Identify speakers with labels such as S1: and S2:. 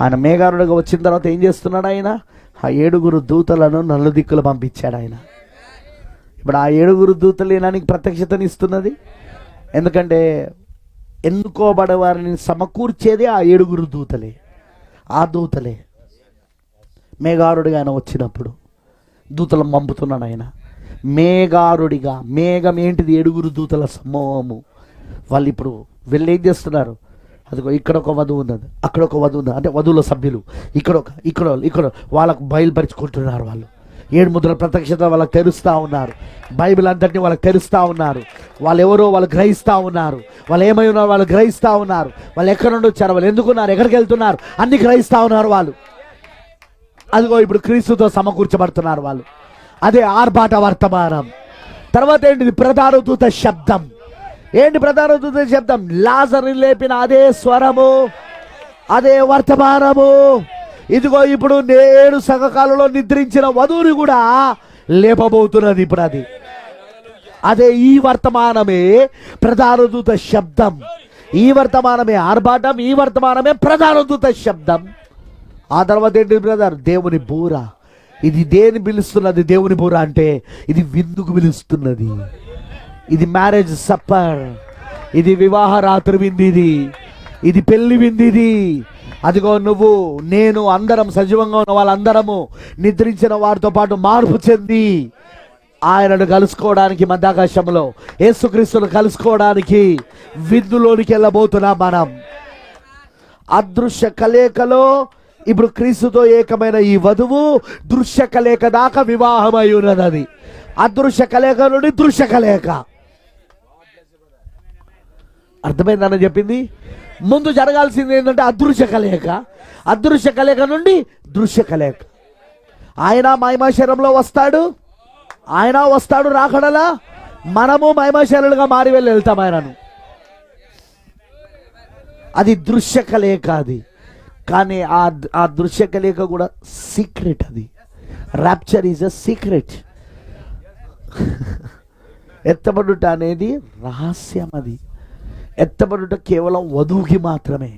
S1: ఆయన మేఘారుడుగా వచ్చిన తర్వాత ఏం చేస్తున్నాడు ఆయన? ఆ ఏడుగురు దూతలను నలు దిక్కులు పంపించాడు ఆయన. ఇప్పుడు ఆ ఏడుగురు దూతలు ఏనానికి ప్రత్యక్షతని ఇస్తున్నది. ఎందుకంటే ఎన్నుకోబడే వారిని సమకూర్చేది ఆ ఏడుగురు దూతలే ఆ దూతలే. మేఘారుడిగా ఆయన వచ్చినప్పుడు దూతలను పంపుతున్నాడు ఆయన. మేఘారుడిగా మేఘం ఏంటిది? ఏడుగురు దూతల సమూహము. వాళ్ళు ఇప్పుడు వెళ్ళేం చేస్తున్నారు? అదిగో ఇక్కడ ఒక వధువు ఉన్నది. అక్కడ ఒక వధువు ఉంది అంటే వధువుల సభ్యులు. ఇక్కడ ఒక ఇక్కడ ఇక్కడ వాళ్ళకు బయలుపరుచుకుంటున్నారు వాళ్ళు. ఏడు ముద్ర ప్రత్యక్షత వాళ్ళకి తెరుస్తూ ఉన్నారు. బైబిల్ అంతటిని వాళ్ళకి తెరుస్తూ ఉన్నారు. వాళ్ళు ఎవరో వాళ్ళు గ్రహిస్తూ ఉన్నారు. వాళ్ళు ఏమై ఉన్నారు వాళ్ళు గ్రహిస్తూ ఉన్నారు. వాళ్ళు ఎక్కడ నుండి వచ్చారు వాళ్ళు ఎందుకున్నారు ఎక్కడికి వెళ్తున్నారు అన్ని గ్రహిస్తూ ఉన్నారు వాళ్ళు. అదిగో ఇప్పుడు క్రీస్తుతో సమకూర్చబడుతున్నారు వాళ్ళు. అదే ఆర్భాట వర్తమానం. తర్వాత ఏంటిది? ప్రధాన దూత శబ్దం. ఏంటి ప్రధాన దూత శబ్దం లాజర్ని లేపిన అదే స్వరము అదే వర్తమానము. ఇదిగో ఇప్పుడు నేడు సగకాలంలో నిద్రించిన వధువుని కూడా లేపబోతున్నది ఇప్పుడు అది. అదే ఈ వర్తమానమే ప్రధాన దూత శబ్దం. ఈ వర్తమానమే ఆర్భాటం ఈ వర్తమానమే ప్రధాన దూత శబ్దం. ఆ తర్వాత ఏంటి బ్రదర్? దేవుని బూర. ఇది దేని పిలుస్తున్నది? దేవుని బూర అంటే ఇది విందుకు పిలుస్తున్నది. ఇది మ్యారేజ్ సప్పర్ ఇది వివాహ రాత్రి విందిది. ఇది పెళ్ళి విందిది. అదిగో నువ్వు నేను అందరం సజీవంగా ఉన్న వాళ్ళందరము నిద్రించిన వారితో పాటు మార్పు చెంది ఆయనను కలుసుకోవడానికి మధ్యాకాశంలో యేసుక్రీస్తును కలుసుకోవడానికి విందులోనికి వెళ్ళబోతున్నాం మనం. అదృశ్య కలేకలో ఇప్పుడు క్రీస్తుతో ఏకమైన ఈ వధువు దృశ్య కలేక దాకా వివాహమై ఉన్నది. అదృశ్య కలేక నుండి దృశ్య కలేక అర్థమైందని చెప్పింది? ముందు జరగాల్సింది ఏంటంటే అదృశ్య కలయిక. అదృశ్య కలయిక నుండి దృశ్య కలయిక. ఆయన మహిమాశరంలో వస్తాడు. ఆయన వస్తాడు రాకడలా మనము మహిమాశరులుగా మారి వెళ్ళి వెళ్తాం ఆయనను. అది దృశ్య కలయిక అది. కానీ ఆ ఆ దృశ్య కలయిక కూడా సీక్రెట్ అది. ర్యాప్చర్ ఈజ్ అ సీక్రెట్ ఎత్తబడుట అనేది రహస్యం అది. ఎత్తబడుట కేవలం వధువుకి మాత్రమే.